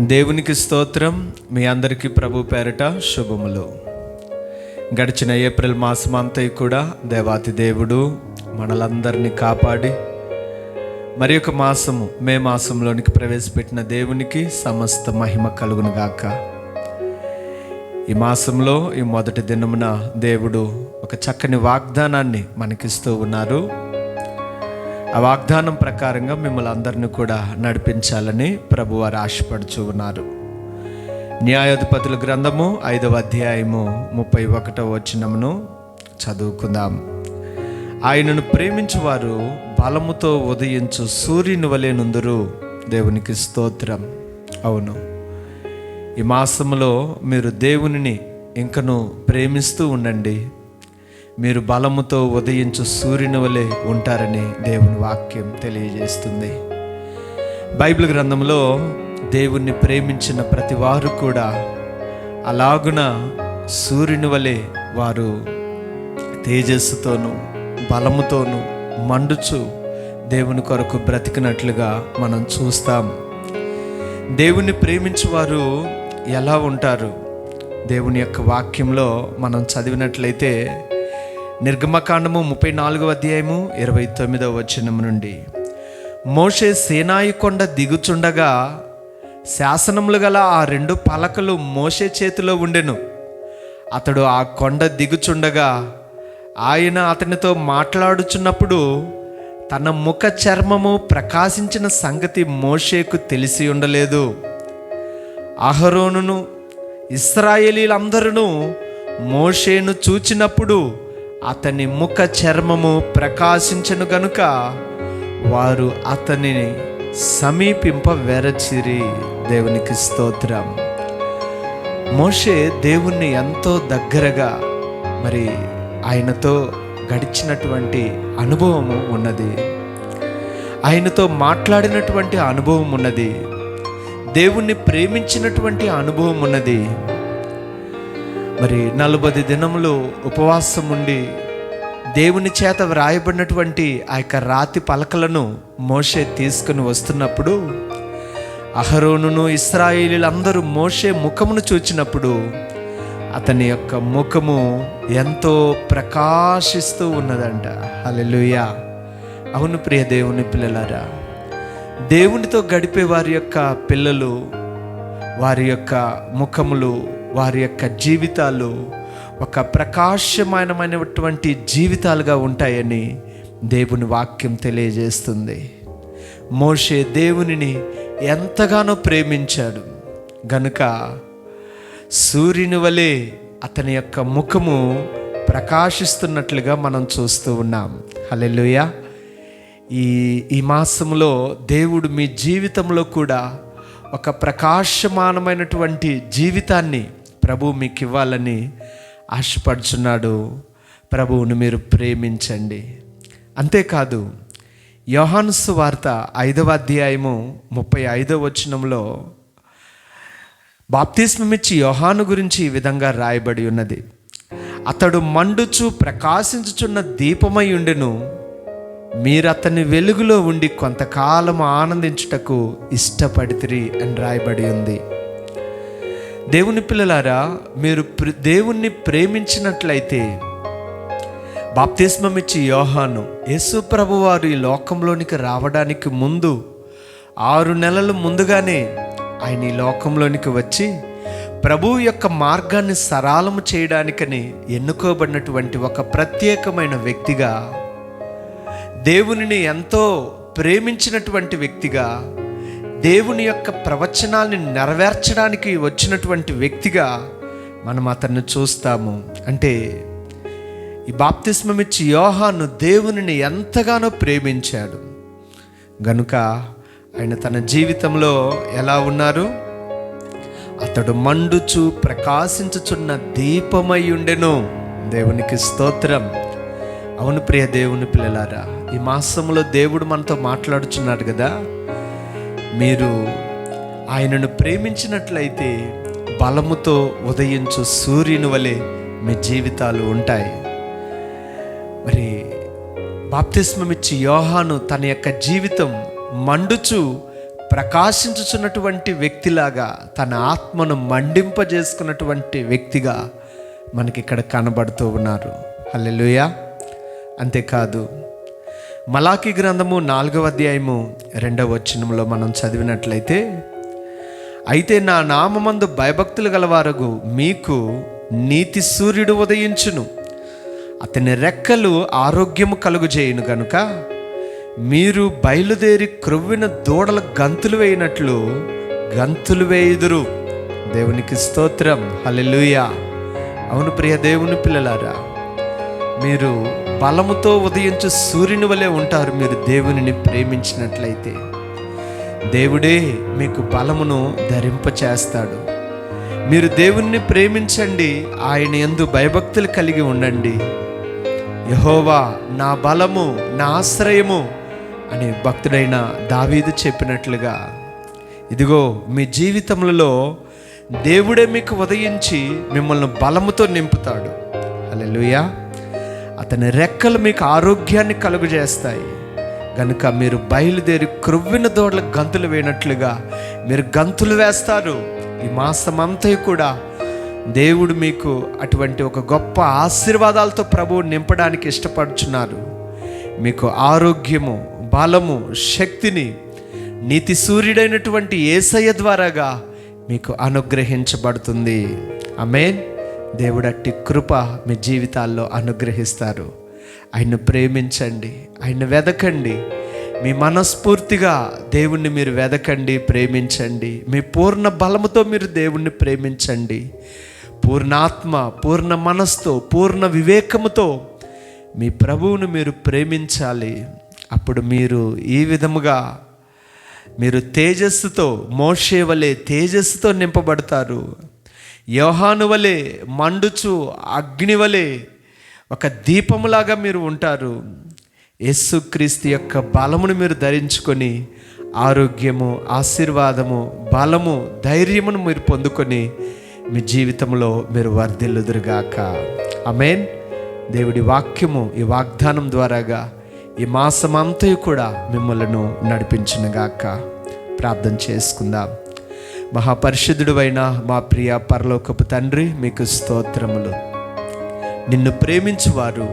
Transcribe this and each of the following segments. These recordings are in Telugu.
దేవునికి స్తోత్రం. మీ అందరికీ ప్రభు పేరట శుభములు. గడిచిన ఏప్రిల్ మాసం అంతా కూడా దేవాతి దేవుడు మనలందరినీ కాపాడి మరి ఒక మాసము మే మాసంలోనికి ప్రవేశపెట్టిన దేవునికి సమస్త మహిమ కలుగును గాక ఈ మాసంలో ఈ మొదటి దినమున దేవుడు ఒక చక్కని వాగ్దానాన్ని మనకిస్తూ ఉన్నారు. ఆ వాగ్దానం ప్రకారంగా మిమ్మల్ని అందరినీ కూడా నడిపించాలని ప్రభువారు ఆశపడుచు ఉన్నారు. న్యాయాధిపతుల గ్రంథము ఐదవ అధ్యాయము ముప్పై ఒకటవ వచనమును చదువుకుందాం. ఆయనను ప్రేమించువారు బలముతో ఉదయించు సూర్యుని వలె దేవునికి స్తోత్రం. అవును. ఈ మాసంలో మీరు దేవునిని ఇంకను ప్రేమిస్తూ ఉండండి. మీరు బలముతో ఉదయించు సూర్యుని వలె ఉంటారని దేవుని వాక్యం తెలియజేస్తుంది. బైబిల్ గ్రంథంలో దేవుణ్ణి ప్రేమించిన ప్రతి వారు కూడా అలాగున సూర్యుని వలె వారు తేజస్సుతోనూ బలముతోనూ మండుచు దేవుని కొరకు బ్రతికినట్లుగా మనం చూస్తాం. దేవుణ్ణి ప్రేమించువారు ఎలా ఉంటారు? దేవుని యొక్క వాక్యంలో మనం చదివినట్లయితే నిర్గమకాండము ముప్పై నాలుగవ అధ్యాయము ఇరవై తొమ్మిదవ వచనం నుండి. మోషే సేనాయి కొండ దిగుచుండగా శాసనములు గల ఆ రెండు పలకలు మోషే చేతిలో ఉండెను. అతడు ఆ కొండ దిగుచుండగా ఆయన అతనితో మాట్లాడుచున్నప్పుడు తన ముఖ చర్మము ప్రకాశించిన సంగతి మోషేకు తెలిసి ఉండలేదు. అహరోనును ఇస్రాయేలీలందరూ మోషేను చూచినప్పుడు అతని ముఖ చర్మము ప్రకాశించను గనుక వారు అతనిని సమీపింప వెరచిరి. దేవునికి స్తోత్రం. మోషే దేవుణ్ణి ఎంతో దగ్గరగా మరి ఆయనతో గడిచినటువంటి అనుభవము ఉన్నది. ఆయనతో మాట్లాడినటువంటి అనుభవం ఉన్నది. దేవుణ్ణి ప్రేమించినటువంటి అనుభవం ఉన్నది. మరి నలభై దినములు ఉపవాసం ఉండి దేవుని చేత వ్రాయబడినటువంటి ఆ యొక్క రాతి పలకలను మోషే తీసుకుని వస్తున్నప్పుడు అహరోనును ఇస్రాయేలీలందరూ మోషే ముఖమును చూచినప్పుడు అతని యొక్క ముఖము ఎంతో ప్రకాశిస్తూ ఉన్నదంట. హల్లెలూయా. అవును ప్రియ దేవుని పిల్లలారా దేవునితో గడిపే వారి యొక్క పిల్లలు వారి యొక్క ముఖములు వారి యొక్క జీవితాలు ఒక ప్రకాశమానమైనటువంటి జీవితాలుగా ఉంటాయని దేవుని వాక్యం తెలియజేస్తుంది. మోషే దేవునిని ఎంతగానో ప్రేమించాడు. గనుక సూర్యుని వలె అతని యొక్క ముఖము ప్రకాశిస్తున్నట్లుగా మనం చూస్తూ ఉన్నాం. హలెలుయ ఈ ఈ మాసంలో దేవుడు మీ జీవితంలో కూడా ఒక ప్రకాశమానమైనటువంటి జీవితాన్ని ప్రభు మీకు ఇవ్వాలని ఆశపడుచున్నాడు. ప్రభువును మీరు ప్రేమించండి. అంతేకాదు యోహాను వార్త ఐదవ అధ్యాయము ముప్పై ఐదవ వచనంలో బాప్తిస్మమిచ్చి యోహాను గురించి ఈ విధంగా రాయబడి ఉన్నది. అతడు మండుచు ప్రకాశించుచున్న దీపమై ఉండెను. మీరు అతని వెలుగులో ఉండి కొంతకాలం ఆనందించుటకు ఇష్టపడితిరి అని రాయబడి ఉంది. దేవుని పిల్లలారా మీరు దేవుణ్ణి ప్రేమించినట్లయితే బాప్తిస్మమిచ్చి యోహాను యేసు ప్రభు వారు ఈ లోకంలోనికి రావడానికి ముందు ఆరు నెలలు ముందుగానే ఆయన ఈ లోకంలోనికి వచ్చి ప్రభు యొక్క మార్గాన్ని సరళము చేయడానికని ఎన్నుకోబడినటువంటి ఒక ప్రత్యేకమైన వ్యక్తిగా దేవునిని ఎంతో ప్రేమించినటువంటి వ్యక్తిగా దేవుని యొక్క ప్రవచనాన్ని నెరవేర్చడానికి వచ్చినటువంటి వ్యక్తిగా మనం అతన్ని చూస్తాము. అంటే ఈ బాప్తిస్మం ఇచ్చి యోహాను దేవునిని ఎంతగానో ప్రేమించాడు. గనుక ఆయన తన జీవితంలో ఎలా ఉన్నారు? అతడు మండుచు ప్రకాశించుచున్న దీపమై ఉండెను. దేవునికి స్తోత్రం. అవును ప్రియ దేవుని పిల్లలారా ఈ మాసంలో దేవుడు మనతో మాట్లాడుచున్నాడు కదా? మీరు ఆయనను ప్రేమించినట్లయితే బలముతో ఉదయించు సూర్యుని వలె మీ జీవితాలు ఉంటాయి. మరి బాప్తిస్మమిచ్చి యోహాను తన యొక్క జీవితం మండుచు ప్రకాశించుచున్నటువంటి వ్యక్తిలాగా తన ఆత్మను మండింపజేసుకున్నటువంటి వ్యక్తిగా మనకి ఇక్కడ కనబడుతూ ఉన్నారు. హల్లెలుయా. అంతేకాదు మలాఖీ గ్రంథము నాలుగవ అధ్యాయము రెండవ వచనంలో మనం చదివినట్లయితే అయితే నా నామమందు భయభక్తులు గలవారగు మీకు నీతి సూర్యుడు ఉదయించును. అతని రెక్కలు ఆరోగ్యము కలుగుజేయును గనుక మీరు బయలుదేరి క్రొవ్విన దూడల గంతులు వేయినట్లు గంతులు వేయుదురు. దేవునికి స్తోత్రం. హలెలుయా అవును ప్రియ దేవుని పిల్లలారా మీరు బలముతో ఉదయించు సూర్యుని వలె ఉంటారు మీరు దేవునిని ప్రేమించినట్లయితే. దేవుడే మీకు బలమును ధరింపచేస్తాడు. మీరు దేవుణ్ణి ప్రేమించండి ఆయన ఎందు భయభక్తులు కలిగి ఉండండి. యహోవా నా బలము నా ఆశ్రయము అని భక్తుడైన దావీదు చెప్పినట్లుగా ఇదిగో మీ జీవితములలో దేవుడే మీకు ఉదయించి మిమ్మల్ని బలముతో నింపుతాడు. అలెలుయా అతని రెక్కలు మీకు ఆరోగ్యాన్ని కలుగజేస్తాయి. కనుక మీరు బయలుదేరి క్రొవ్విన దోడల గంతులు వేయనట్లుగా మీరు గంతులు వేస్తారు. ఈ మాసం అంతా కూడా దేవుడు మీకు అటువంటి ఒక గొప్ప ఆశీర్వాదాలతో ప్రభువు నింపడానికి ఇష్టపడుచున్నారు. మీకు ఆరోగ్యము బలము శక్తిని నీతి సూర్యుడైనటువంటి ఏసయ్య ద్వారాగా మీకు అనుగ్రహించబడుతుంది. ఆమేన్. దేవుడు అట్టి కృప మీ జీవితాల్లో అనుగ్రహిస్తారు. ఆయన్ను ప్రేమించండి ఆయన వెదకండి. మీ మనస్ఫూర్తిగా దేవుణ్ణి మీరు వెదకండి ప్రేమించండి. మీ పూర్ణ బలముతో మీరు దేవుణ్ణి ప్రేమించండి. పూర్ణాత్మ పూర్ణ మనస్తో పూర్ణ వివేకముతో మీ ప్రభువును మీరు ప్రేమించాలి. అప్పుడు మీరు ఈ విధముగా మీరు తేజస్సుతో మోషేవలే తేజస్సుతో నింపబడతారు. యోహాను వలె మండుచు అగ్ని వలె ఒక దీపములాగా మీరు ఉంటారు. యేసుక్రీస్తు యొక్క బలమును మీరు ధరించుకొని ఆరోగ్యము ఆశీర్వాదము బలము ధైర్యమును మీరు పొందుకొని మీ జీవితంలో మీరు వర్ధిల్లుదురుగాక. అమేన్ దేవుడి వాక్యము ఈ వాగ్దానం ద్వారాగా ఈ మాసమంతయు కూడా మిమ్మలను నడిపించినగాక. ప్రార్థన చేసుకుందాం. మహాపరిశుద్ధుడు అయిన మా ప్రియ పరలోకపు తండ్రి మీకు స్తోత్రములు. నిన్ను ప్రేమించువారు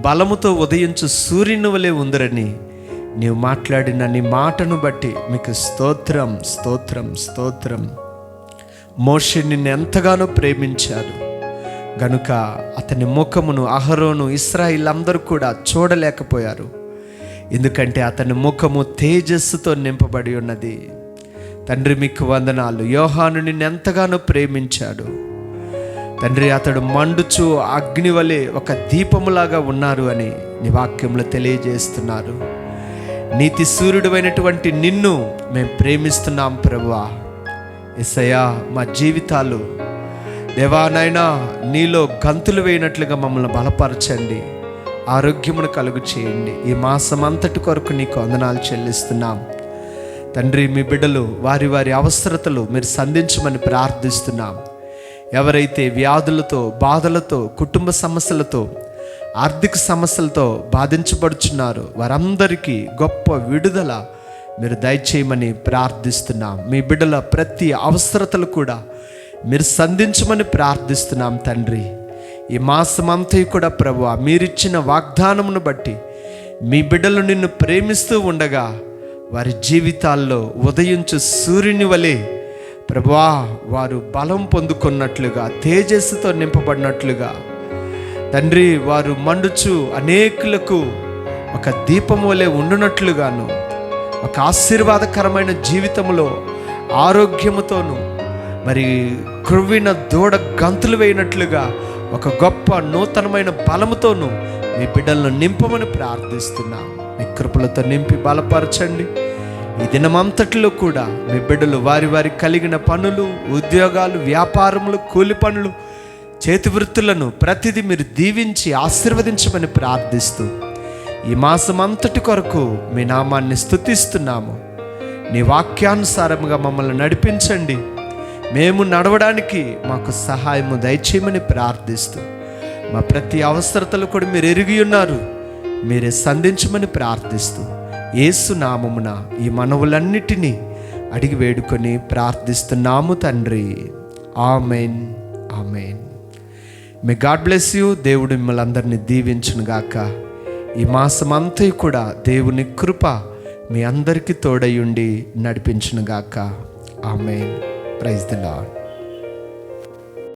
బలముతో ఉదయించు సూర్యుని వలె ఉందరని నీవు మాట్లాడిన నీ మాటను బట్టి మీకు స్తోత్రం స్తోత్రం స్తోత్రం. మోషి నిన్ను ఎంతగానో ప్రేమించారు గనుక అతని ముఖమును అహరోను ఇస్రాయిల్ అందరూ కూడా చూడలేకపోయారు. ఎందుకంటే అతని ముఖము తేజస్సుతో నింపబడి ఉన్నది. తండ్రి మీకు వందనాలు. యోహాను నిన్ను ఎంతగానో ప్రేమించాడు. తండ్రి అతడు మండుచు అగ్ని వలె ఒక దీపములాగా ఉన్నారు అని నీ వాక్యంలో తెలియజేస్తున్నారు. నీతి సూర్యుడువైనటువంటి నిన్ను మేము ప్రేమిస్తున్నాం ప్రభువా. ఎసయ్యా మా జీవితాలు దేవానైనా నీలో గంతులు వేయనట్లుగా మమ్మల్ని బలపరచండి. ఆరోగ్యమును కలుగు చేయండి ఈ మాసం అంతటి కొరకు నీకు వందనాలు చెల్లిస్తున్నాం. తండ్రి మీ బిడ్డలు వారి వారి అవసరతలు మీరు సంధించమని ప్రార్థిస్తున్నాం. ఎవరైతే వ్యాధులతో బాధలతో కుటుంబ సమస్యలతో ఆర్థిక సమస్యలతో బాధించబడుచున్నారో వారందరికీ గొప్ప విడుదల మీరు దయచేయమని ప్రార్థిస్తున్నాం. మీ బిడ్డల ప్రతి అవసరతలు కూడా మీరు సంధించమని ప్రార్థిస్తున్నాం తండ్రి. ఈ మాసమంతా కూడా ప్రభు మీరిచ్చిన వాగ్దానమును బట్టి మీ బిడ్డలు నిన్ను ప్రేమిస్తూ ఉండగా వారి జీవితాల్లో ఉదయించు సూర్యుని వలె ప్రభా వారు బలం పొందుకున్నట్లుగా తేజస్సుతో నింపబడినట్లుగా. తండ్రి వారు మండుచు అనేకులకు ఒక దీపం వలె ఉండునట్లుగాను ఒక ఆశీర్వాదకరమైన జీవితంలో ఆరోగ్యముతోనూ మరి క్రొవ్విన దూడ గంతులు వేయినట్లుగా ఒక గొప్ప నూతనమైన బలముతోను మీ బిడ్డలను నింపమని ప్రార్థిస్తున్నాము మీ కృపలతో నింపి బలపరచండి. ఈ దినమంతటిలో కూడా మీ బిడ్డలు వారి వారి కలిగిన పనులు ఉద్యోగాలు వ్యాపారములు కూలి పనులు చేతి వృత్తులను ప్రతిదీ మీరు దీవించి ఆశీర్వదించమని ప్రార్థిస్తూ ఈ మాసం అంతటి కొరకు మీ నామాన్ని స్తుతిస్తున్నాము. నీ వాక్యానుసారముగా మమ్మల్ని నడిపించండి. మేము నడవడానికి మాకు సహాయము దయచేయమని ప్రార్థిస్తూ మా ప్రతి అవసరతలు కూడా మీరు ఎరిగి ఉన్నారు. మీరే సంధించమని ప్రార్థిస్తూ ఏసు నామమున ఈ మనవులన్నిటినీ అడిగి వేడుకొని ప్రార్థిస్తున్నాము తండ్రి. Amen. Amen. May God bless you దేవుడు మిమ్మల్ని అందరినీ దీవించును గాక. ఈ మాసమంతా కూడా దేవుని కృప మీ అందరికీ తోడయుండి నడిపించును గాక. ఆమెన్. Praise the lord